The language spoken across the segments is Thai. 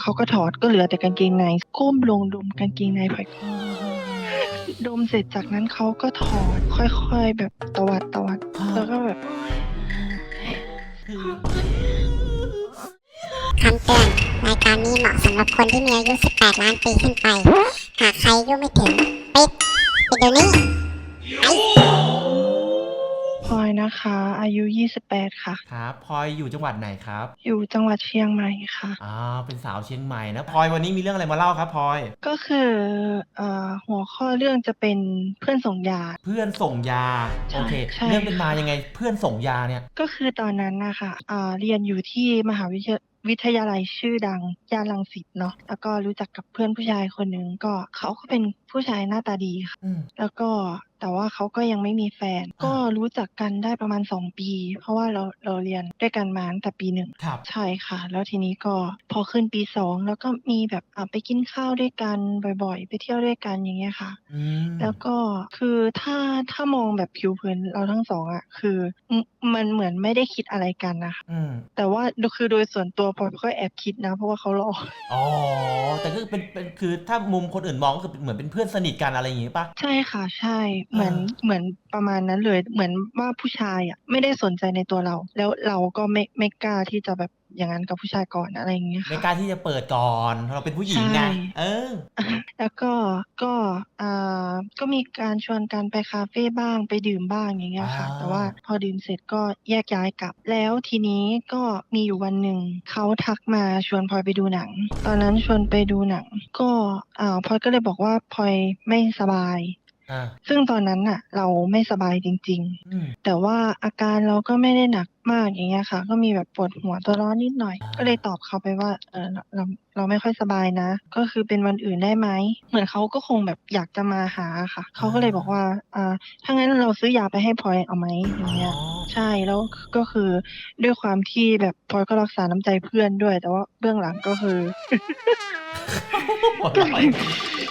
เขาก็ถอดก็เหลือแต่กางเกงในก้มลงดมกางเกงในพลอยก็ดมเสร็จจากนั้นเขาก็ถอดค่อยๆ แบบตวัดตวัดแล้วก็แบบคำเตือนรายการนี้เหมาะสำหรับคนที่มีอายุ 18 ล้านปีขึ้นไป หากใครอายุไม่ถึง ปิด ปิดเดี๋ยวนี้ พลอยนะคะ อายุ 28 ค่ะ ครับพลอยอยู่จังหวัดไหนครับ อยู่จังหวัดเชียงใหม่ค่ะ อ่าเป็นสาวเชียงใหม่นะพลอยวันนี้มีเรื่องอะไรมาเล่าครับพลอย ก็คือเอ่อหัวข้อเรื่องจะเป็นเพื่อนส่งยา เพื่อนส่งยาใช่โอเค ใช่ เรื่องเป็นมายังไงเพื่อนส่งยาเนี่ยก็คือตอนนั้นนะคะอ่าเรียนอยู่ที่มหาวิทยาวิทยาลัยชื่อดังย่านรังสิตเนาะ แล้วก็รู้จักกับเพื่อนผู้ชายคนหนึ่งก็เขาก็เป็นผู้ชายหน้าตาดีค่ะ อืมแล้วก็ แต่ว่าเขาก็ยังไม่มีแฟน ก็รู้จักกันได้ประมาณสองปี เพราะว่าเราเราเรียนด้วยกันมาตั้งแต่ปีหนึ่งครับ ใช่ค่ะ แล้วทีนี้ก็พอขึ้นปีสองแล้วก็มีแบบอะไปกินข้าวด้วยกันบ่อยๆ ไปเที่ยวด้วยกันอย่างเงี้ยค่ะ อืมแล้วก็คือถ้าถ้ามองแบบผิวเผินเราทั้งสองอะคือมมันเหมือนไม่ได้คิดอะไรกันนะคะ อืมแต่ว่าคือโดยส่วนตัวพลอยก็แอบคิดนะ เพราะว่าเขาหล่อ อ๋อแต่ก็เป็นเป็นคือถ้ามุมคนอื่นมองก็คือเหมือนเป็นเพื่อนสนิทกันอะไรอย่างงี้ปะ ใช่ค่ะ ใช่เหมือนอ่าเหมือนประมาณนั้นเลย เหมือนว่าผู้ชายอะไม่ได้สนใจในตัวเรา แล้วเราก็ไม่ไม่กล้าที่จะแบบอย่างนั้นกับผู้ชายก่อนอะไรอย่างเงี้ยไม่ค่ะกล้าที่จะเปิดก่อนเราเป็นผู้หญิงไงใช่เออ แล้วก็ก็อ่าก็มีการชวนกันไปคาเฟ่บ้างไปดื่มบ้างอย่างเงี้ยค่ะอ่าแต่ว่าพอดื่มเสร็จก็แยกย้ายกลับ แล้วทีนี้ก็มีอยู่วันหนึ่งเขาทักมาชวนพลอยไปดูหนัง ตอนนั้นชวนไปดูหนัง ก็อ่าพลอยก็เลยบอกว่าพลอยไม่สบายอ่า ซึ่งตอนนั้นน่ะ เราไม่สบายจริงอืมๆแต่ว่าอาการเราก็ไม่ได้หนักมากอย่างเงี้ยค่ะ ก็มีแบบปวดหัวตัวร้อนนิดหน่อยอ่าก็เลยตอบเขาไปว่าเออเราเราเราไม่ค่อยสบายนะ ก็คือเป็นวันอื่นได้ไหมเหมือนเขาก็คงแบบอยากจะมาหาค่ะเขาก็เลยบอกว่าอ่าถ้างั้นเราซื้อยาไปให้พลอยเอาไหมอย่างเงี้ยอ๋อใช่แล้วก็คือด้วยความที่แบบพลอยก็รักษาน้ำใจเพื่อนด้วย แต่ว่าเบื้องหลังก็คือหัวเราะ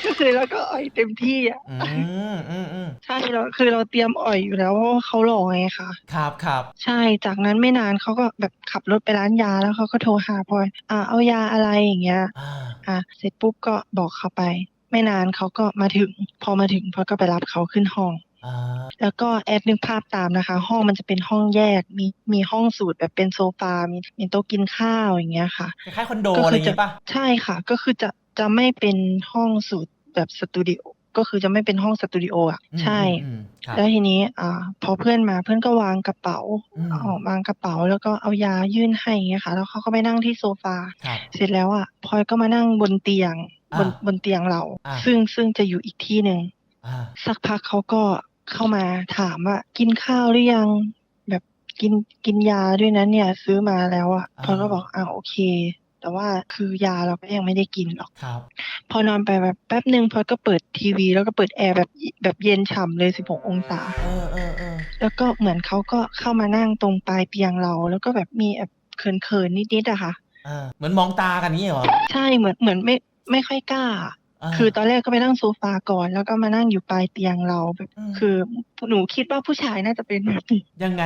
ก็คือแล้วก็อ่อยเต็มที่อะอืมอืมอืมใช่เราคือเราเตรียมอ่อยอยู่แล้วเพราะว่าเขาหล่อไงคะครับครับ ใช่จากนั้นไม่นานเขาก็แบบขับรถไปร้านยาแล้วเขาก็โทรหาพลอยอ่าเอายาอะไรอย่างเงี้ยอ่าอะเสร็จปุ๊บก็บอกเขาไป ไม่นานเขาก็มาถึง พอมาถึงพลอยก็ไปรับเขาขึ้นห้องอ่าแล้วก็แอดนึกภาพตามนะคะ ห้องมันจะเป็นห้องแยก มีมีห้องสูตรแบบเป็นโซฟา มีมีโต๊ะกินข้าวอย่างเงี้ยค่ะคล้ายๆคอนโดก็อะไรคืออย่างจะงี้ปะใช่ค่ะ ก็คือจะจะไม่เป็นห้องสูตรแบบสตูดิโอ ก็คือจะไม่เป็นห้องสตูดิโออะอืมใช่อืมครับแล้วทีนี้อ่าพอเพื่อนมาเพื่อนก็วางกระเป๋าอืมออกวางกระเป๋าแล้วก็เอายายื่นให้อย่างเงี้ยค่ะ แล้วเขาก็ไปนั่งที่โซฟาครับเสร็จแล้วอะพลอยก็มานั่งบนเตียงอ่าบนบนเตียงเราอ่าซึ่งซึ่งจะอยู่อีกที่หนึ่งอ่าสักพักเขาก็เข้ามาถามว่ากินข้าวหรือยัง แบบกินกินยาด้วยนะเนี่ย ซื้อมาแล้วอะพลอยก็บอกอ่าโอเค แต่ว่าคือยาเราก็ยังไม่ได้กินหรอกครับ พอนอนไปแบบแป๊บหนึ่งพลอยก็เปิดทีวี แล้วก็เปิดแอร์แบบแบบเย็นฉ่ำเลย16องศาเออเออเออแล้วก็เหมือนเขาก็เข้ามานั่งตรงปลายเตียงเรา แล้วก็แบบมีแอบเขินๆนิดๆอะค่ะอ่าเหมือนมองตากันนี้เหรอใช่เหมือนเหมือนไม่ไม่ค่อยกล้าาคือตอนแรกก็ไปนั่งโซฟาก่อน แล้วก็มานั่งอยู่ปลายเตียงเราแบบมคือหนูคิดว่าผู้ชายน่าจะเป็นแบบนี้ยังไง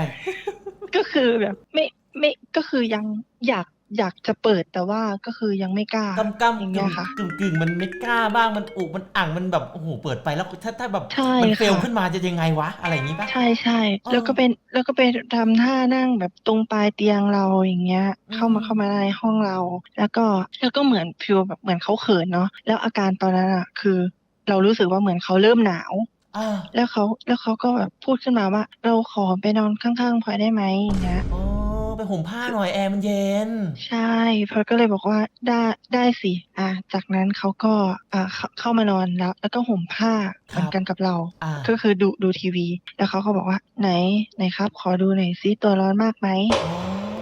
ก็คือแบบไม่ไม่ก็คือยังอยาก อยากจะเปิดแต่ว่าก็คือยังไม่กล้ากำกำอย่างกึ่เงี้งยค่ะ กึ่งกึ่งมันไม่กล้าบ้างมันอุมันอ่างมันแบบโอ้โหเปิดไปแล้วถ้าถ้าแบบใช่มัเฟลค่ะ ขึ้นมาจะยังไงวะอะไรอย่างงี้ปะ ใช่ใช่เออแล้วก็เป็นแล้วก็ไปทำท่านั่งแบบตรงปลายเตียงเราอย่างเงี้ย อืม เข้ามาเข้ามาในห้องเรา แล้วก็แล้วก็เหมือนฟิลแบบเหมือนเขาเขินเนาะแล้วอาการตอนนั้นอะคือ เรารู้สึกว่าเหมือนเขาเริ่มหนาว อ่าแล้วเขาแล้วเขาก็แบบพูดขึ้นมาว่า เราขอไปนอนข้างๆพลอยได้ไหมอย่างเงี้ย อ๋อ ไปห่มผ้าหน่อยแอร์มันเย็น ใช่พลอยก็เลยบอกว่าได้ได้สิอะจากนั้นเขาก็อ่าเข้าเข้ามานอนแล้ว แล้วก็ห่มผ้าครับเหมือนกันกับเรา อ่า ก็คือดูดูทีวี แล้วเขาก็บอกว่าไหนไหนครับ ขอดูหน่อยซิตัวร้อนมากไหมอ๋อ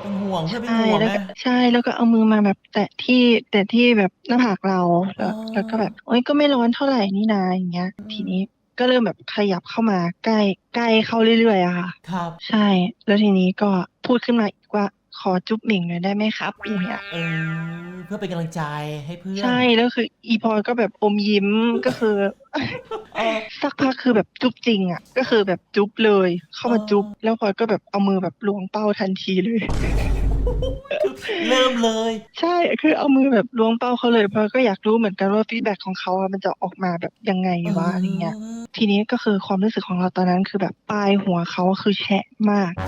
เป็นห่วงเพื่อนเป็นใช่ห่วงแล้วนะ ก็ใช่แล้วก็เอามือมาแบบแตะที่แตะที่แบบหน้าผากเราแล้วอ๋อ แล้วก็แบบโอ๊ยก็ไม่ร้อนเท่าไหร่นี่นาอย่างเงี้ยอืมทีนี้ ก็เริ่มแบบขยับเข้ามาใกล้ใกล้เข้าเรื่อยๆอะค่ะ ครับ ใช่ แล้วทีนี้ก็พูดขึ้นมาอีกว่าขอจุ๊บหมิ่งหน่อยได้ไหมครับอย่างเงี้ยเออเพื่อเป็นกำลังใจให้เพื่อนใช่แล้วคือ อีพลอยก็แบบอมยิ้มก็คือ เออ สักพักคือแบบจุ๊บจริงอะ ก็คือแบบจุ๊บเลย เข้ามาอ๋อจุ๊บแล้วพลอยก็แบบเอามือแบบล้วงเป้าทันทีเลยเริ่มเลย ใช่คือเอามือแบบล้วงเป้าเขาเลยเพราะก็อยากรู้เหมือนกันว่าฟีดแบ็ของเขาอะมันจะออกมาแบบยังไงวะอะไรเงี้ย ทีนี้ก็คือความรู้สึกของเราตอนนั้นคือแบบปลายหัวเขาคือแฉะมาก โอ้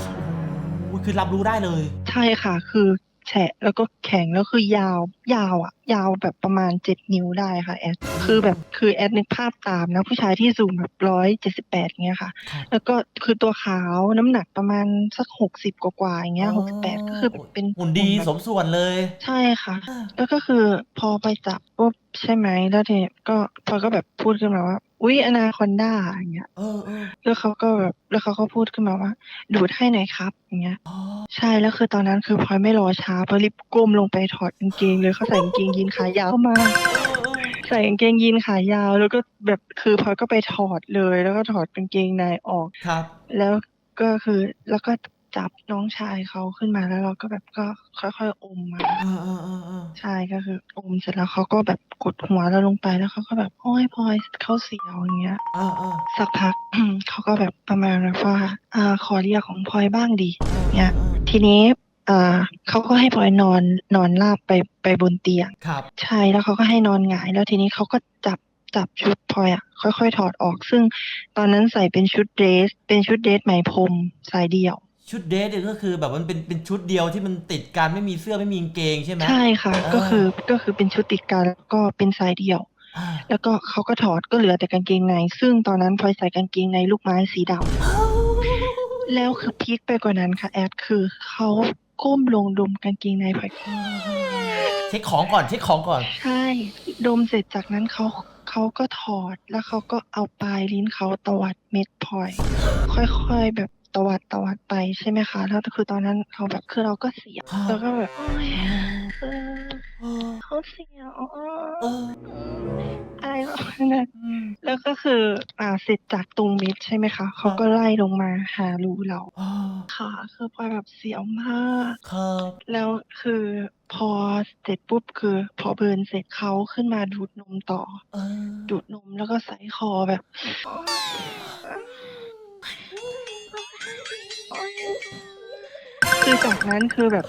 โหคือรับรู้ได้เลย ใช่ค่ะคือแฉะแล้วก็แข็งแล้วคือยาวยาวอะ ยาวแบบประมาณเจ็ดนิ้วได้ค่ะแอดคือแบบคือแอดนึกภาพตามนะผู้ชายที่สูงแบบร้อยเจ็ดสิบแปดเงี้ยค่ะ ครับ แล้วก็คือตัวขาวน้ำหนักประมาณสักหกสิบกว่าๆอย่างเงี้ยหกสิบแปดก็คือแบบเป็นหุ่นดีแบบสมส่วนเลยใช่ค่ะ แล้วก็คือพอไปจับปุ๊บใช่ไหมแล้วทีนี้ก็พอก็แบบพูดขึ้นมาว่า อุ๊ยอนาคอนด้าอย่างเงี้ย เออเออแล้วเขาก็แบบแล้วเขาก็พูดขึ้นมาว่า ดูดให้หน่อยครับ อย่างเงี้ย อ๋อใช่แล้วคือตอนนั้นคือพลอยไม่รอช้าพลอยรีบก้มลงไปถอดกางเกงเลยเขาใส่กางเกงยีนขายาวมาก ใส่กางเกงยีนขายาว แล้วก็แบบคือพลอยก็ไปถอดเลย แล้วก็ถอดกางเกงในออก ครับ แล้วก็คือแล้วก็ จับน้องชายเขาขึ้นมาแล้วเราก็แบบก็ค่อยๆอมมาเออเออเออเออใช่ก็คืออมเสร็จแล้วเขาก็แบบกดหัวเราลงไปแล้วเขาก็แบบโอ้ยพลอยเขาเสียวอย่างเงี้ยเออเออสักพัก เขาก็แบบประมาณแบบว่าอ่าขอเรียกของพลอยบ้างดี เนี่ย ทีนี้อ่าเขาก็ให้พลอยนอนนอนราบไปไปบนเตียง ครับ ใช่แล้วเขาก็ให้นอนหงาย แล้วทีนี้เขาก็จับจับชุดพลอยอะค่อยๆ ถอดออก ซึ่งตอนนั้นใส่เป็นชุดเดรส เป็นชุดเดรสไหมพรมสายเดี่ยว ชุดเดทเนี่ยก็คือแบบมันเป็นเป็นชุดเดียวที่มันติดกันไม่มีเสื้อไม่มีกางเกงใช่ไหม ใช่ค่ะอ่าก็คือก็คือเป็นชุดติดกันแล้วก็เป็นสายเดี่ยว อ่าแล้วก็เขาก็ถอดก็เหลือแต่กางเกงใน ซึ่งตอนนั้นพลอยใส่กางเกงในลูกไม้สีดำแล้วคือพีคไปกว่านั้นค่ะแอดคือเขาก้มลงดมกางเกงในพลอยเช็คของก่อนเช็คของก่อน ใช่ดมเสร็จจากนั้นเขาเขาก็ถอดแล้วเขาก็เอาปลายลิ้นเขาตวัดเม็ดพลอย ค่อยๆแบบ ตวัดตวัดไปใช่ไหมคะ แล้วคือตอนนั้นเราแบบคือเราก็เสียวครับแล้วก็แบบโอ๊ยเออเออเขาเสียวเออเอออะไรประมาณนั้นอืมแล้วก็คืออ่าเสร็จจากตรงเม็ดใช่ไหมคะเขาก็ไล่ลงมาหารูเราอ่าค่ะ คือพลอยแบบเสียวมากครับแล้วคือพอเสร็จปุ๊บคือ พอเบิร์นเสร็จเขาขึ้นมาดูดนมต่อเออดูดนมแล้วก็ใส่คอแบบ คือจากนั้นคือแบบ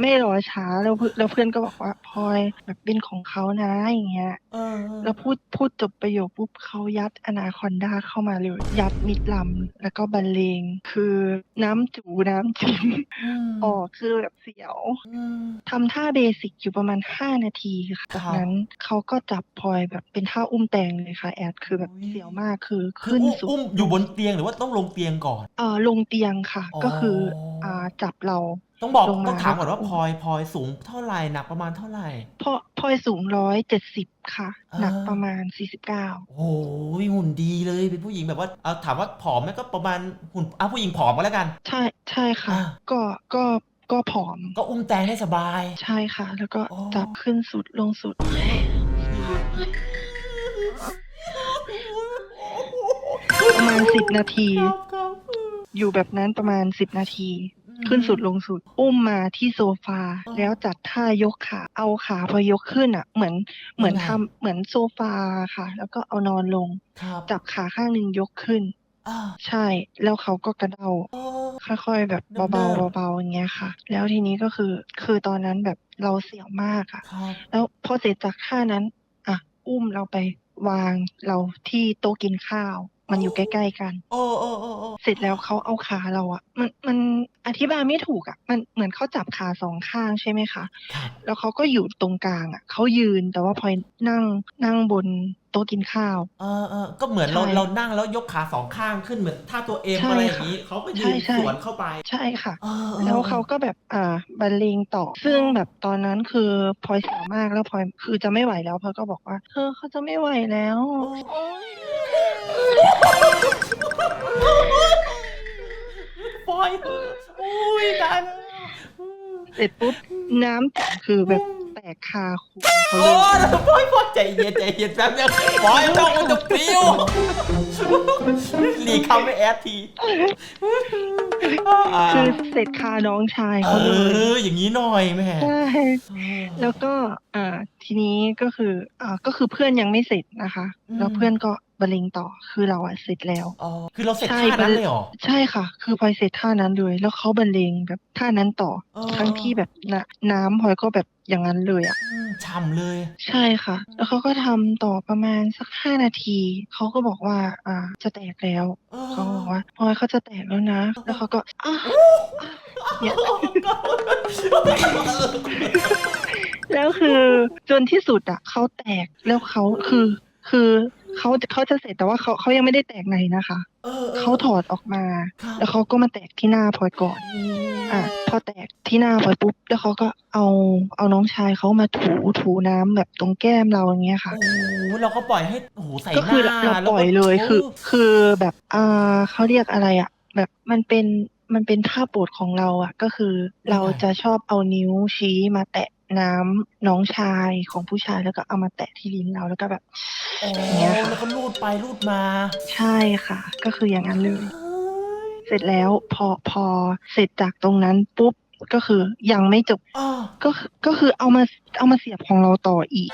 ไม่รอช้าแล้วเพื่อนแล้วเพื่อนก็บอกว่าพลอยแบบเป็นของเขานะอย่างเงี้ย เออแล้วพูดพูดจบประโยคปุ๊บเขายัดอนาคอนดาเข้ามาเลย ยัดมิดลำแล้วก็บรรเลงคือน้ำจูน้ำจิ้มมออกคือแบบเสียวอืมทำท่าเบสิกอยู่ประมาณ 5 นาทีค่ะครับจากนั้นเขาก็จับพลอยแบบเป็นท่าอุ้มแตงเลยค่ะ แอดคือแบบอุ๊ย เสียวมากคือคือขึ้นอุ้มสุดอุ้มอยู่บนเตียงหรือว่าต้องลงเตียงก่อน เอ่อลงเตียงค่ะอ๋อก็คืออ่าจับเรา ต้องบอกลงมา ต้องถามก่อนว่าแล้วพลอยพลอยสูงเท่าไหร่หนักประมาณเท่าไหร่ พอพลอยสูงร้อยเจ็ดสิบค่ะ อ่า หนักประมาณสี่สิบเก้าโอ้ยหุ่นดีเลยเป็นผู้หญิงแบบว่าเอาถามว่าผอมไหมก็ประมาณหุ่นอะผู้หญิงผอมก็แล้วกัน ใช่ใช่ค่ะ อ่า ก็ก็ก็ผอมก็อุ้มแตงได้สบาย ใช่ค่ะ แล้วก็อ๋อ จับขึ้นสุดลงสุด ประมาณสิบนาทีอยู่แบบนั้นประมาณสิบนาที ขึ้นสุดลงสุด อุ้มมาที่โซฟาอ๋อแล้วจัดท่ายกขาเอาขาพอยกขึ้นอะ เหมือนเหมือนยังไงทำเหมือนโซฟาค่ะ แล้วก็เอานอนลงครับจับขาข้างหนึ่งยกขึ้นอ่าใช่ แล้วเขาก็กระเดาโอ้ค่อยๆแบบเนิบๆเบาๆเบาๆอย่างเงี้ยค่ะ แล้วทีนี้ก็คือคือตอนนั้นแบบเราเสียวมากอะครับแล้วพอเสร็จจากท่านั้น อะ อุ้มเราไปวางเราที่โต๊ะกินข้าวมันอยู่ใกล้ๆกัน โอ้โอ้โอ้โอ้เสร็จแล้วเขาเอาขาเราอะมันมันอธิบายไม่ถูกอะมันเหมือนเขาจับขาสองข้างใช่ไหมคะ ครับแล้วเขาก็อยู่ตรงกลางอะเขายืนแต่ว่าพลอยนั่งนั่งบน โต๊ะกินข้าว เออเออก็เหมือนเราใช่เรานั่งแล้วยกขาสองข้างขึ้นเหมือนท่าตัวเอ็มใช่อะไรอย่างนี้เขาก็ยืนใช่ใช่สวนเข้าไป ใช่ค่ะออออแล้วเขาก็แบบอ่าบรรเลงต่อ ซึ่งแบบตอนนั้นคือพลอยเสียวมากแล้วพลอยคือจะไม่ไหวแล้วพลอยก็บอกว่าเธอเขาจะไม่ไหวแล้ว โอ๊ยปล่อยเถอะอุ้ยตายแล้วเสร็จปุ๊บน้ำคือแบบแต กคาคูเขาโอ้เลยยปล่อยปล่อยใจเย็นใจเย็นแป๊บเดียวปล่อยต้องมันจะปลิวหลีกคำไม่แอดทีอ่าคือเสร็จคาน้องชายเอเขาเลยออย่างนี้หน่อยแม่ใช่แล้วก็อ่าทีนี้ก็คืออ่าก็คือเพื่อนยังไม่เสร็จนะคะ แล้วเพื่อนก็ บรรเลงต่อคือเราอะเสร็จแล้ว อ๋อ คือเราเสร็จใช่ท่านั้นเลยเหรอ ใช่ค่ะ คือพลอยเสร็จท่านั้นเลย แล้วเขาบรรเลงแบบท่านั้นต่อเออ ทั้งที่แบบน้ำน้ำพลอยก็แบบอย่างนั้นเลยอะอืมฉ่ำเลย ใช่ค่ะ แล้วเขาก็ทำต่อประมาณสักห้านาทีเขาก็บอกว่า อ่า จะแตกแล้วเออเขาก็บอกว่าพลอยเขาจะแตกแล้วนะ แล้วเขาก็อ้าเนี่ย แล้วคือจนที่สุดอะเขาแตกแล้วเขาคือ คือ เขาเขาจะเสร็จแต่ว่าเขาเขายังไม่ได้แตกในนะคะ เออออ เขาถอดออกมา ครับ แล้วเขาก็มาแตกที่หน้าพลอยก่อน อะ พอแตกที่หน้าพลอยปุ๊บ แล้วเขาก็เอาเอาน้องชายเขามาถูถูน้ำแบบตรงแก้มเราอย่างเงี้ยค่ะ โอ้โหเราก็ปล่อยให้โอ้โหใส่ก็หคือน้าเราแวปก็ล่อยเลยคือโคือแบบอ่าเขาเรียกอะไรอะ แบบมันเป็นมันเป็นท่าโปรดของเราอะ ก็คือเราจะชอบเอานิ้วชี้มาแตะ น้ำน้องชายของผู้ชายแล้วก็เอามาแตะที่ลิ้นเราแล้วก็แบบโอ้อย่างเงี้ยค่ะแล้วก็รูดไปรูดมา ใช่ค่ะ ก็คืออย่างนั้นเลย เสร็จแล้วพอพอเสร็จจากตรงนั้นปุ๊บก็คือยังไม่จบอ้อก็คือก็คือเอามาเอามาเสียบของเราต่ออีก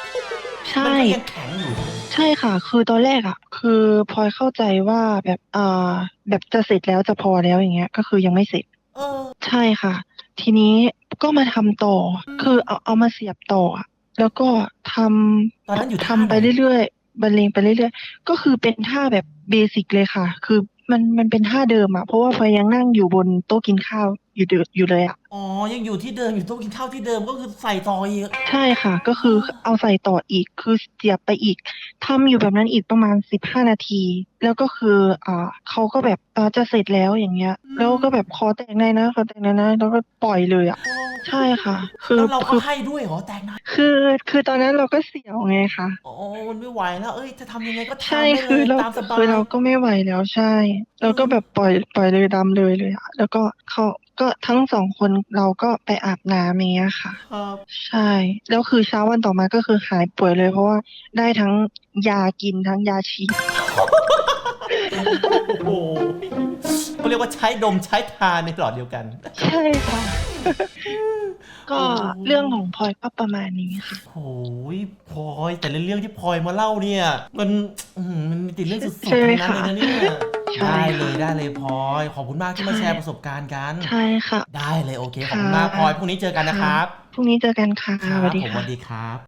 ใช่มันก็ยังแข็งอยู่ใช่ค่ะ คือตอนแรกอะ คือพลอยเข้าใจว่าแบบอ่าแบบจะเสร็จแล้วจะพอแล้วอย่างเงี้ย ก็คือยังไม่เสร็จเออใช่ค่ะ ทีนี้ ก็มาทำต่อ คือเอาเอามาเสียบต่ออะแล้วก็ทำตอนนั้นอยู่ทำไปเรื่อยๆบรรเลงไปเรื่อยๆ ก็คือเป็นท่าแบบเบสิกเลยค่ะ คือมันมันเป็นท่าเดิมอะเพราะว่าพลอยยังนั่งอยู่บนโต๊ะกินข้าว อยู่เดิอยู่เลยอะอ๋อ ยังอยู่ที่เดิมอยู่โต๊ะกินข้าวที่เดิมก็คือใส่ต่ออีกใช่ค่ะ ก็คือเอาใส่ต่ออีกคือเสียบไปอีกทำอยู่แบบนั้นอีกประมาณสิบห้านาที แล้วก็คืออ่าเขาก็แบบอ่าจะเสร็จแล้วอย่างเงี้ย แล้วก็แบบขอแต่งในนะขอแต่งในนะแล้วก็ปล่อยเลยอะ ใช่ค่ะ คือแล้วเราก็คือให้ด้วยเหรอแตกนะคือคือตอนนั้นเราก็เสียวไงคะอ๋อมันไม่ไหวแล้ว เอ้ยจะทำยังไงก็ทำใช่ได้คือเลยเราตามสบายคือเราก็ไม่ไหวแล้วใช่เราก็แบบปล่อยปล่อยเลยดำเลยเลยอะแล้วก็เขา ก็ทั้งสองคนเราก็ไปอาบน้ำอย่างเงี้ยค่ะ ครับใช่ แล้วคือเช้าวันต่อมาก็คือหายป่วยเลยเพราะว่าได้ทั้งยากินทั้งยาฉีด โอ้โหเขาเรียกว่าใช้ดมใช้ทานในหลอดเดียวกัน ใช่ค่ะ ก็โอ้เรื่องของพลอยก็ประมาณนี้ค่ะ โอ้ยพลอยแต่ละเรื่องที่พลอยมาเล่าเนี่ย มันอื้อหือมันมีแต่เรื่องสุดๆใช่ไหมทั้งนั้นเลยนะเนี่ยใช่ ได้ค่ะเลยได้เลยพลอยขอบคุณมากที่มาใช่แชร์ประสบการณ์กัน ใช่ค่ะ ได้เลยโอเคขอบค่ะคุณมากพลอยพรุ่งนี้เจอกันนะครับ พรุ่งนี้เจอกันค่ะครัสวัสดีผมสค่ะ วัสดีครับ